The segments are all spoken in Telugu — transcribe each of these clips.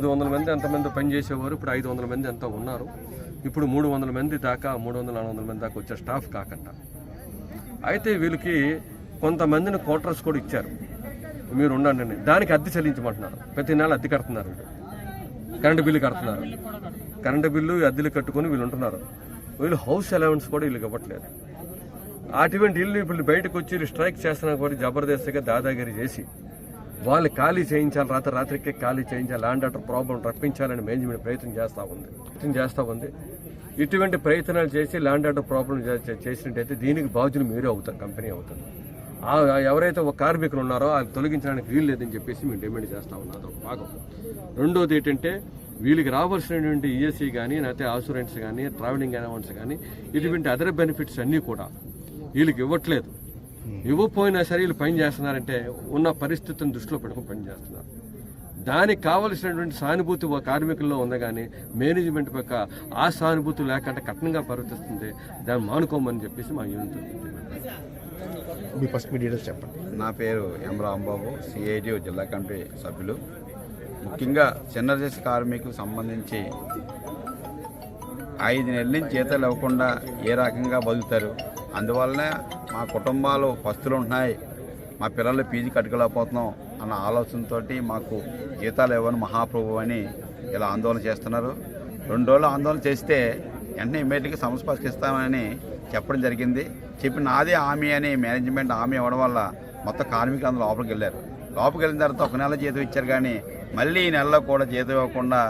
తొమ్మిది వందల మంది ఎంతమంది పని చేసేవారు ఇప్పుడు ఐదు వందల మంది ఎంతో ఉన్నారు. ఇప్పుడు మూడు వందల మంది దాకా మూడు వందల నాలుగు వందల మంది దాకా వచ్చే స్టాఫ్ కాకుండా. అయితే వీళ్ళకి కొంతమందిని క్వార్టర్స్ కూడా ఇచ్చారు. మీరు ఉండండి దానికి అద్దె చెల్లించమంటున్నారు. ప్రతి నెల అద్దె కడుతున్నారు కరెంటు బిల్లు కడుతున్నారు. కరెంటు బిల్లు అద్దెలు కట్టుకొని వీళ్ళు ఉంటున్నారు. వీళ్ళు హౌస్ అలవెన్స్ కూడా వీళ్ళకి ఇవ్వట్లేదు. అటువంటి ఇల్లు ఇప్పుడు బయటకు వచ్చి స్ట్రైక్ చేస్తున్నా కూడా జబర్దస్త్గా దాదాగిరి చేసి వాళ్ళు ఖాళీ చేయించాలి రాత్రి రాత్రికే ఖాళీ చేయించాలి ల్యాండ్ ఆర్డర్ ప్రాబ్లం రప్పించాలని మేనేజ్మెంట్ ప్రయత్నం చేస్తూ ఉంది. ప్రయత్నం చేస్తూ ఉంది. ఇటువంటి ప్రయత్నాలు చేసి ల్యాండ్ ఆర్డర్ ప్రాబ్లం చేసినట్టయితే దీనికి బాధ్యులు మీరే అవుతారు కంపెనీ అవుతుంది ఎవరైతే ఒక కార్మికులు ఉన్నారో అది తొలగించడానికి వీలు లేదని చెప్పేసి మేము డిమాండ్ చేస్తా ఉన్నాం. అదొక భాగం. రెండోది ఏంటంటే వీళ్ళకి రావాల్సినటువంటి ఈఎస్సీ కానీ లేకపోతే అసూరెన్స్ కానీ ట్రావెలింగ్ అలవెన్స్ కానీ ఇటువంటి అదర్ బెనిఫిట్స్ అన్నీ కూడా వీళ్ళకి ఇవ్వట్లేదు. ఇవ్వకపోయినా సరే వీళ్ళు పని చేస్తున్నారంటే ఉన్న పరిస్థితిని దృష్టిలో పెట్టుకుని పని చేస్తున్నారు. దానికి కావలసినటువంటి సానుభూతి ఒక కార్మికుల్లో ఉంది కానీ మేనేజ్మెంట్ పక్క ఆ సానుభూతి లేకుండా కఠినంగా ప్రవర్తిస్తుంది దాన్ని మానుకోమని చెప్పేసి మా యూనిట్ మీ ఫస్ట్ మీ డీటెయిల్స్ చెప్పండి. నా పేరు ఎం రాంబాబు సిఐటి జిల్లా కమిటీ సభ్యులు. ముఖ్యంగా చిన్న చేసే కార్మికులకు సంబంధించి ఐదు నెలల నుంచి జీతాలు ఇవ్వకుండా ఏ రకంగా బతుకుతారు? అందువల్లనే మా కుటుంబాలు పస్తులు ఉంటున్నాయి. మా పిల్లలు పీజీ కట్టుకోలేకపోతున్నాం అన్న ఆలోచనతో మాకు జీతాలు ఇవ్వని మహాప్రభు అని ఇలా ఆందోళన చేస్తున్నారు. రెండు రోజులు ఆందోళన చేస్తే వెంటనే ఇమీడియట్గా సమస్య పరిష్కరిస్తామని చెప్పడం జరిగింది. చెప్పిన నాదే హామీ అని మేనేజ్మెంట్ హామీ ఇవ్వడం వల్ల మొత్తం కార్మికులు అందరూ లోపలికి వెళ్ళారు. లోపలికి వెళ్ళిన తర్వాత ఒక నెల జీతం ఇచ్చారు కానీ మళ్ళీ ఈ నెలలో కూడా జీతం ఇవ్వకుండా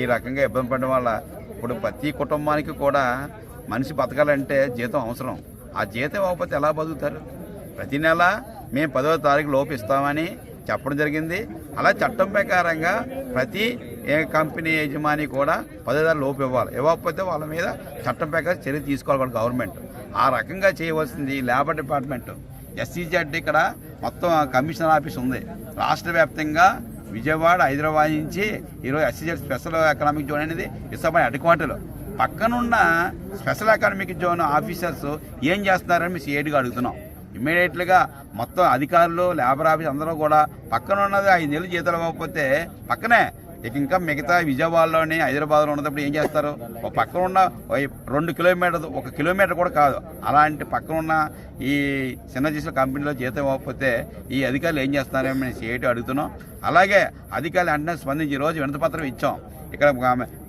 ఈ రకంగా ఇబ్బంది పడడం వల్ల ఇప్పుడు ప్రతి కుటుంబానికి కూడా మనిషి బతకాలంటే జీతం అవసరం. ఆ జీతం ఇవ్వకపోతే ఎలా బతుకుతారు? ప్రతి నెల మేము పదవ తారీఖు లోపు ఇస్తామని చెప్పడం జరిగింది. అలా చట్టం ప్రకారంగా ప్రతి కంపెనీ యజమాని కూడా పదో తారీఖు లోపు ఇవ్వాలి. ఇవ్వకపోతే వాళ్ళ మీద చట్టం ప్రకారం చర్య తీసుకోవాలి వాళ్ళ గవర్నమెంట్. ఆ రకంగా చేయవలసింది లేబర్ డిపార్ట్మెంట్. ఎస్సీజెడ్ ఇక్కడ మొత్తం కమిషనర్ ఆఫీస్ ఉంది. రాష్ట్ర వ్యాప్తంగా విజయవాడ హైదరాబాద్ నుంచి ఈరోజు ఎస్సీజెడ్ స్పెషల్ ఎకనామిక్ జోన్ అనేది విశాఖపట్నం హెడ్ క్వార్టర్లో. పక్కనున్న స్పెషల్ ఎకనామిక్ జోన్ ఆఫీసర్స్ ఏం చేస్తున్నారని మీ సిఐడిగా అడుగుతున్నాం. ఇమ్మీడియట్లుగా మొత్తం అధికారులు లేబర్ ఆఫీస్ అందరూ కూడా పక్కన ఉన్నది ఐదు నెలలు జీతాలు ఇవ్వకపోతే పక్కనే ఇక ఇంకా మిగతా విజయవాడలోని హైదరాబాద్లో ఉన్నప్పుడు ఏం చేస్తారు? ఒక పక్కన ఉన్న రెండు కిలోమీటర్ ఒక కిలోమీటర్ కూడా కాదు. అలాంటి పక్కన ఉన్న ఈ చిన్న చేసిన కంపెనీలో జీతం ఇవ్వకపోతే ఈ అధికారులు ఏం చేస్తున్నారని మేము సిఐటి అడుగుతున్నాం. అలాగే అధికారులు వెంటనే స్పందించి ఈరోజు వినతపత్రం ఇచ్చాం. ఇక్కడ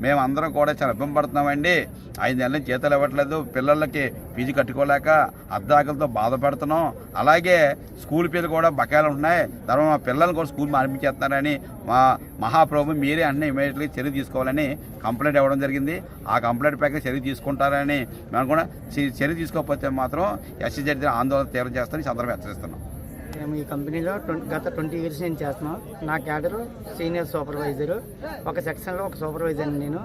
మేము అందరం కూడా చాలా ఇబ్బంది పడుతున్నామండి. ఐదు నెలల నుంచి జీతాలు ఇవ్వట్లేదు. పిల్లలకి ఫీజు కట్టుకోలేక అర్ధాకలతో బాధపడుతున్నాం. అలాగే స్కూల్ ఫీజులు కూడా బకాయిలు ఉంటున్నాయి. తర్వాత మా పిల్లల్ని కూడా స్కూల్ మార్పించేస్తున్నారని మా మహాప్రభు మీరే అన్నీ ఇమీడియట్లీ చర్య తీసుకోవాలని కంప్లైంట్ ఇవ్వడం జరిగింది. ఆ కంప్లైంట్ ప్రకారం చర్య తీసుకుంటారని మేము కూడా చర్య తీసుకోకపోతే మాత్రం ఎస్సీ జడ్జి ఆందోళన తీవ్రం చేస్తారని సందర్భం హెచ్చరిస్తున్నాం. మేము ఈ కంపెనీలో గత ట్వంటీ ఇయర్స్ నేను చేస్తున్నాం. నా క్యాడర్ సీనియర్ సూపర్వైజరు. ఒక సెక్షన్లో ఒక సూపర్వైజర్ నేను.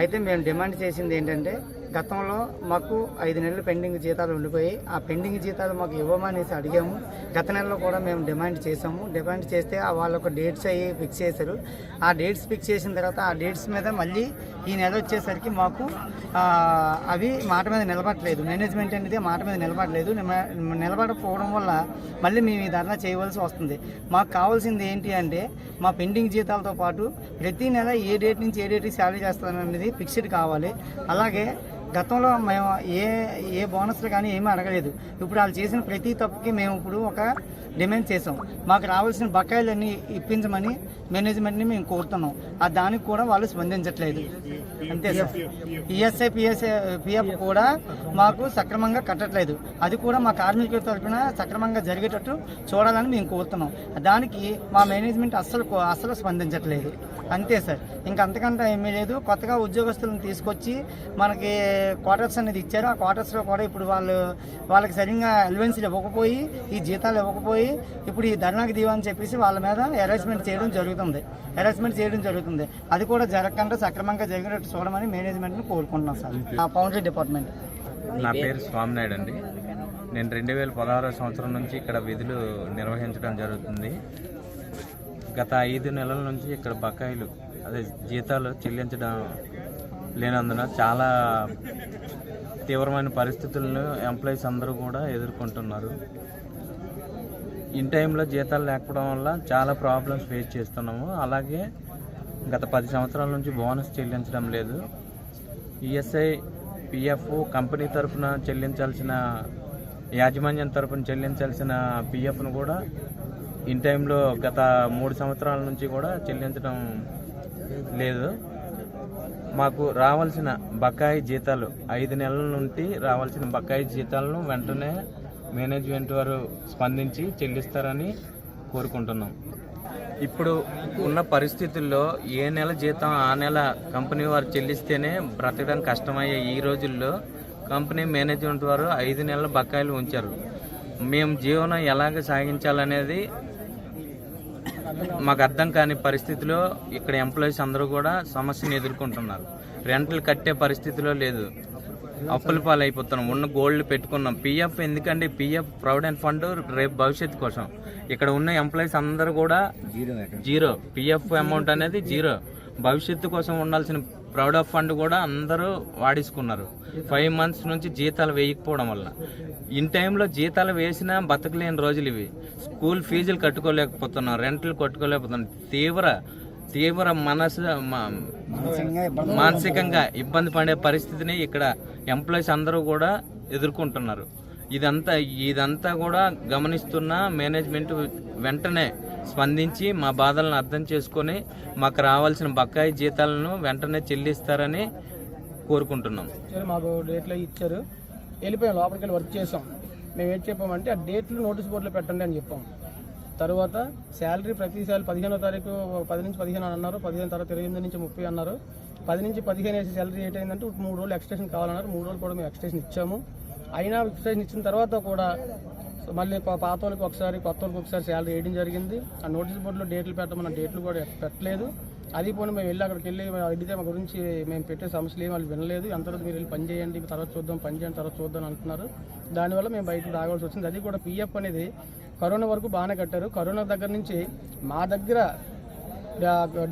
అయితే మేము డిమాండ్ చేసింది ఏంటంటే గతంలో మాకు ఐదు నెలలు పెండింగ్ జీతాలు ఉండిపోయి ఆ పెండింగ్ జీతాలు మాకు ఇవ్వమనేసి అడిగాము. గత నెలలో కూడా మేము డిమాండ్ చేసాము డిమాండ్ చేస్తే ఆ ఒక డేట్స్ అవి ఫిక్స్ చేశారు. ఆ డేట్స్ ఫిక్స్ చేసిన తర్వాత ఆ డేట్స్ మీద మళ్ళీ ఈ నెల వచ్చేసరికి మాకు అవి మాట మీద నిలబడలేదు. మేనేజ్మెంట్ అనేది మాట మీద నిలబడలేదు. నిలబడకపోవడం వల్ల మళ్ళీ మేము ఈ ధర్నా చేయవలసి వస్తుంది. మాకు కావాల్సింది ఏంటి అంటే మా పెండింగ్ జీతాలతో పాటు ప్రతి నెల ఏ డేట్ నుంచి ఏ డేట్కి శాలరీ చేస్తాననేది ఫిక్స్డ్ కావాలి. అలాగే గతంలో మేము ఏ ఏ బోనస్లు కానీ ఏమీ అడగలేదు. ఇప్పుడు వాళ్ళు చేసిన ప్రతి తప్పుకి మేము ఇప్పుడు ఒక డిమాండ్ చేసాం మాకు రావాల్సిన బకాయిలన్నీ ఇప్పించమని మేనేజ్మెంట్ని మేము కోరుతున్నాం. ఆ దానికి కూడా వాళ్ళు స్పందించట్లేదు. అంతే సార్. ఈఎస్ఐ పిఎస్ఐ పిఎఫ్ కూడా మాకు సక్రమంగా కట్టట్లేదు. అది కూడా మా కార్మికుల తరఫున సక్రమంగా జరిగేటట్టు చూడాలని మేము కోరుతున్నాం. దానికి మా మేనేజ్మెంట్ అస్సలు అస్సలు స్పందించట్లేదు. అంతే సార్. ఇంకంతకంటే ఏమీ లేదు. కొత్తగా ఉద్యోగస్తులను తీసుకొచ్చి మనకి క్వార్టర్స్ అనేది ఇచ్చారు. ఆ క్వార్టర్స్లో కూడా ఇప్పుడు వాళ్ళు వాళ్ళకి సరిగ్గా అలవెన్స్లు ఇవ్వకపోయి ఈ జీతాలు ఇవ్వకపోయి ఇప్పుడు ఈ ధర్నాకి దీవని చెప్పేసి వాళ్ళ మీద హెరాస్మెంట్ చేయడం జరుగుతుంది. హెరాస్మెంట్ చేయడం జరుగుతుంది. అది కూడా జరగకుండా సక్రమంగా జరిగినట్టు చూడమని మేనేజ్మెంట్ని కోరుకుంటున్నాం సార్. ఆ పౌండరీ డిపార్ట్మెంట్ నా పేరు స్వామినాయుడు అండి. నేను రెండు వేల పదహారో సంవత్సరం నుంచి ఇక్కడ విధులు నిర్వహించడం జరుగుతుంది. గత ఐదు నెలల నుంచి ఇక్కడ బకాయిలు అదే జీతాలు చెల్లించడం లేనందున చాలా తీవ్రమైన పరిస్థితులను ఎంప్లాయీస్ అందరూ కూడా ఎదుర్కొంటున్నారు. ఇన్ టైంలో జీతాలు లేకపోవడం వల్ల చాలా ప్రాబ్లమ్స్ ఫేస్ చేస్తున్నాము. అలాగే గత పది సంవత్సరాల నుంచి బోనస్ చెల్లించడం లేదు. ఈఎస్ఐ పిఎఫ్ కంపెనీ తరఫున చెల్లించాల్సిన యాజమాన్యం తరఫున చెల్లించాల్సిన పిఎఫ్ను కూడా ఇన్ టైంలో గత మూడు సంవత్సరాల నుంచి కూడా చెల్లించడం లేదు. మాకు రావాల్సిన బకాయి జీతాలు ఐదు నెలల నుండి రావాల్సిన బకాయి జీతాలను వెంటనే మేనేజ్మెంట్ వారు స్పందించి చెల్లిస్తారని కోరుకుంటున్నాం. ఇప్పుడు ఉన్న పరిస్థితుల్లో ఏ నెల జీతం ఆ నెల కంపెనీ వారు చెల్లిస్తేనే బ్రతకడం కష్టమయ్యే ఈ రోజుల్లో కంపెనీ మేనేజ్మెంట్ వారు ఐదు నెలల బకాయిలు ఉంచారు. మేము జీవనం ఎలాగ సాగించాలనేది మాకు అర్థం కాని పరిస్థితిలో ఇక్కడ ఎంప్లాయీస్ అందరూ కూడా సమస్యను ఎదుర్కొంటున్నారు. రెంట్లు కట్టే పరిస్థితిలో లేదు. అప్పుల పాలైపోతున్నాం. ఉన్న గోల్డ్ పెట్టుకున్నాం. పిఎఫ్ ఎందుకంటే పిఎఫ్ ప్రావిడెంట్ ఫండ్ రేపు భవిష్యత్తు కోసం. ఇక్కడ ఉన్న ఎంప్లాయీస్ అందరూ కూడా జీరో పిఎఫ్ అమౌంట్ అనేది జీరో భవిష్యత్తు కోసం ఉండాల్సిన ప్రౌడ్ ఫండ్ కూడా అందరూ వాడేసుకున్నారు. ఫైవ్ మంత్స్ నుంచి జీతాలు వేయకపోవడం వల్ల. ఇన్ టైంలో జీతాలు వేసినా బతకలేని రోజులు ఇవి. స్కూల్ ఫీజులు కట్టుకోలేకపోతున్నాం రెంట్లు కట్టుకోలేకపోతున్నాం. తీవ్ర తీవ్ర మనసు మానసికంగా ఇబ్బంది పడే పరిస్థితిని ఇక్కడ ఎంప్లాయీస్ అందరూ కూడా ఎదుర్కొంటున్నారు. ఇదంతా ఇదంతా కూడా గమనిస్తున్న మేనేజ్మెంట్ వెంటనే స్పందించి మా బాధలను అర్థం చేసుకొని మాకు రావాల్సిన బకాయి జీతాలను వెంటనే చెల్లిస్తారని కోరుకుంటున్నాం. మాకు డేట్లో ఇచ్చారు. వెళ్ళిపోయాం లోపలికి వెళ్ళి వర్క్ చేసాం మేము ఏం చెప్పామంటే ఆ డేట్లు నోటీస్ బోర్డులో పెట్టండి అని చెప్పాం. తర్వాత శాలరీ ప్రతిసారి పదిహేనో తారీఖు పది నుంచి పదిహేను అన్నారు. పదిహేను తర్వాత ఇరవై ఎనిమిది నుంచి ముప్పై అన్నారు. పది నుంచి పదిహేను వేసి శాలరీ ఏటైందంటే మూడు రోజులు ఎక్స్టెన్షన్ కావాలన్నారు. మూడు రోజులు కూడా మేము ఎక్స్టెన్షన్ ఇచ్చాము. అయినా ఎక్స్టెన్షన్ ఇచ్చిన తర్వాత కూడా మళ్ళీ పాత వాళ్ళకి ఒకసారి కొత్త వాళ్ళకి ఒకసారి శాలరీ వేయడం జరిగింది. ఆ నోటీస్ బోర్డులో డేట్లు పెట్టమన్న డేట్లు కూడా పెట్టలేదు. అది పోనీ మేము వెళ్ళి అక్కడికి వెళ్ళి అడిగితే మా గురించి మేము పెట్టే సమస్యలు ఏమి వాళ్ళు వినలేదు. అంతవరకు మీరు వెళ్ళి పని చేయండి తర్వాత చూద్దాం పని చేయండి తర్వాత చూద్దాం అంటున్నారు. దానివల్ల మేము బయటకు రావాల్సి వచ్చింది. అది కూడా పిఎఫ్ అనేది కరోనా వరకు బాగానే కట్టారు. కరోనా దగ్గర నుంచి మా దగ్గర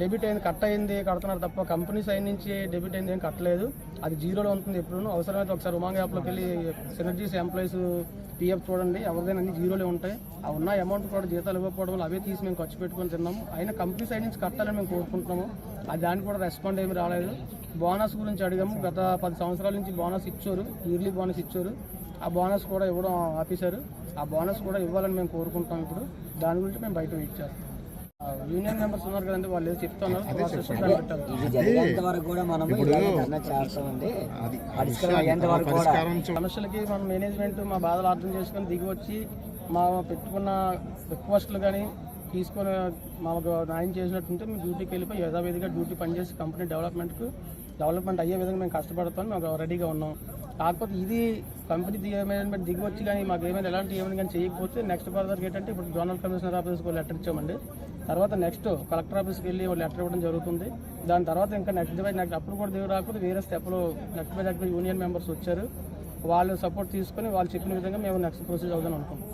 డెబిట్ అయింది కట్ అయింది కడుతున్నారు తప్ప కంపెనీ సైడ్ నుంచి డెబిట్ అయింది ఏం కట్టలేదు. అది జీరోలో ఉంటుంది ఎప్పుడు అవసరమైతే ఒకసారి ఉమాంగ్ యాప్లోకి వెళ్ళి సినర్జీస్ ఎంప్లాయీస్ పిఎఫ్ చూడండి. ఎవరిదైనా అన్ని జీరోలే ఉంటాయి. ఆ ఉన్న అమౌంట్ కూడా జీతాలు ఇవ్వకపోవడం వల్ల అవే తీసి మేము ఖర్చు పెట్టుకొని తిన్నాము. అయినా కంపెనీ సైడ్ నుంచి కట్టాలని మేము కోరుకుంటున్నాము. అది దానికి కూడా రెస్పాండ్ ఏమి రాలేదు. బోనస్ గురించి అడిగాము. గత పది సంవత్సరాల నుంచి బోనస్ ఇచ్చారు. ఇయర్లీ బోనస్ ఇచ్చారు. ఆ బోనస్ కూడా ఇవ్వడం ఆపేశారు. ఆ బోనస్ కూడా ఇవ్వాలని మేము కోరుకుంటాం ఇప్పుడు. దాని గురించి మేము బయట ఇచ్చారు యూనియన్ మెంబర్స్ ఉన్నారు కదండి వాళ్ళు ఏదో చెప్తున్నారు కూడా మనం ఇలాగే ధర్నా చేస్తామండి పరిష్కారం అయ్యేంత వరకు కూడా పరిష్కారం చూ- సమస్యలకి మన మేనేజ్మెంట్ మా బాధలు అర్థం చేసుకొని దిగి వచ్చి మా పెట్టుకున్న రిక్వెస్ట్లు కానీ తీసుకొని మాకు న్యాయం చేసినట్టుంటే మేము డ్యూటీకి వెళ్ళిపోయి యథావిధిగా డ్యూటీ పనిచేసి కంపెనీ డెవలప్మెంట్కు డెవలప్మెంట్ అయ్యే విధంగా మేము కష్టపడతాం మేము రెడీగా ఉన్నాం. కాకపోతే ఇది కంపెనీ దిగే మేనేజ్మెంట్ దిగి కానీ మాకు ఏమైనా ఎలాంటి ఏమైనా కానీ చేయకపోతే నెక్స్ట్ ఫర్దర్ ఏంటంటే ఇప్పుడు జోనల్ కమిషనర్ ఆఫీస్కి లెటర్ ఇచ్చామండి. తర్వాత నెక్స్ట్ కలెక్టర్ ఆఫీస్కి వెళ్ళి ఒక లెటర్ ఇవ్వడం జరుగుతుంది. దాని తర్వాత ఇంకా నెక్స్ట్ బై నెక్స్ట్ అప్పుడు కూడా దిగు రాకపోతే వేరే స్టెప్లో next by next union members వచ్చారు. వాళ్ళు సపోర్ట్ తీసుకొని వాళ్ళు చెప్పిన విధంగా మేము నెక్స్ట్ ప్రొసీజ్ అవుదాం అనుకుంటాం